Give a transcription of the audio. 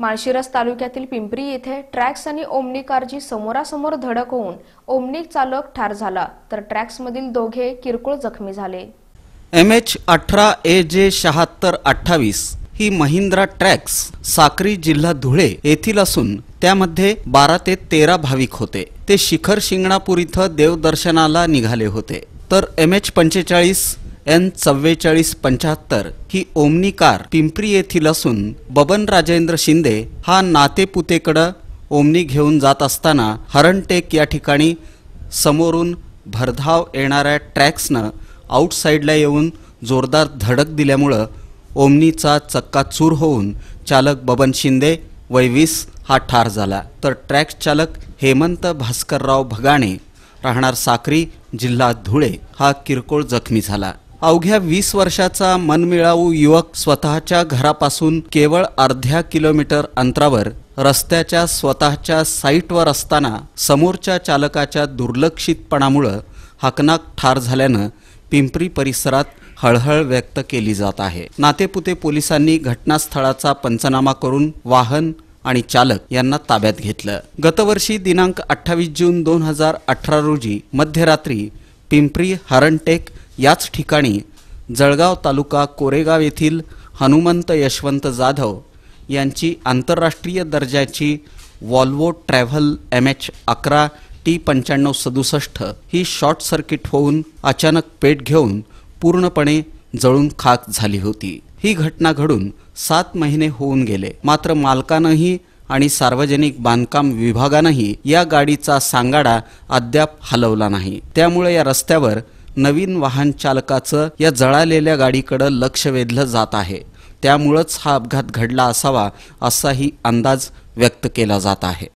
माळशिरस तालुक्यातील पिंपरी येथे ट्रॅक्स आणि ओमनी कारची समोरासमोर धडक होऊन ओमनी चालक ठार झाला. तर ट्रॅक्समधील दोघे किरकोळ जखमी झाले. एम एच अठरा ए जे शहात्तर अठ्ठावीस ही महिंद्रा ट्रॅक्स साक्री जिल्हा धुळे येथील असून त्यामध्ये बारा ते तेरा भाविक होते. ते शिखर शिंगणापूर इथं देवदर्शनाला निघाले होते. तर एम एच पंचेचाळीस एन चव्वेचाळीस पंच्याहत्तर ही ओमनी कार पिंपरी येथील असून बबन राजेंद्र शिंदे हा नातेपुतेकडं ओमनी घेऊन जात असताना हरणटेक या ठिकाणी समोरून भरधाव येणाऱ्या ट्रॅक्सनं आउटसाईडला येऊन जोरदार धडक दिल्यामुळं ओमनीचा चक्का चूर होऊन चालक बबन शिंदे वय वीस हा ठार झाला. तर ट्रॅक्स चालक हेमंत भास्करराव भगाणे राहणार साक्री जिल्हा धुळे हा किरकोळ जखमी झाला. अवघ्या वीस वर्षाचा मनमिळावू युवक स्वतःच्या घरापासून केवळ अर्ध्या किलोमीटर अंतरावर रस्त्याच्या स्वतःच्या साईटवर असताना समोरच्या चालकाच्या दुर्लक्षितपणामुळं हकनाक ठार झाल्यानं पिंपरी परिसरात हळहळ व्यक्त केली जात आहे. नातेपुते पोलिसांनी घटनास्थळाचा पंचनामा करून वाहन आणि चालक यांना ताब्यात घेतलं. गतवर्षी दिनांक अठ्ठावीस जून दोन हजार अठरा रोजी मध्यरात्री पिंपरी हरणटेक याच ठिकाणी जळगाव तालुका कोरेगाव येथील हनुमंत यशवंत जाधव यांची आंतरराष्ट्रीय दर्जाची वॉल्वो ट्रॅव्हल एम एच अकरा टी पंच्याण्णव सदुसष्ट ही शॉर्ट सर्किट होऊन अचानक पेट घेऊन पूर्णपणे जळून खाक झाली होती. ही घटना घडून सात महिने होऊन गेले. मात्र मालकानंही आणि सार्वजनिक बांधकाम विभागानंही या गाडीचा सांगाडा अद्याप हलवला नाही. त्यामुळे या रस्त्यावर नवीन वाहन चालकाचं या जळालेल्या गाडीकडं लक्ष वेधलं जात आहे. त्यामुळंच हा अपघात घडला असावा असाही अंदाज व्यक्त केला जात आहे.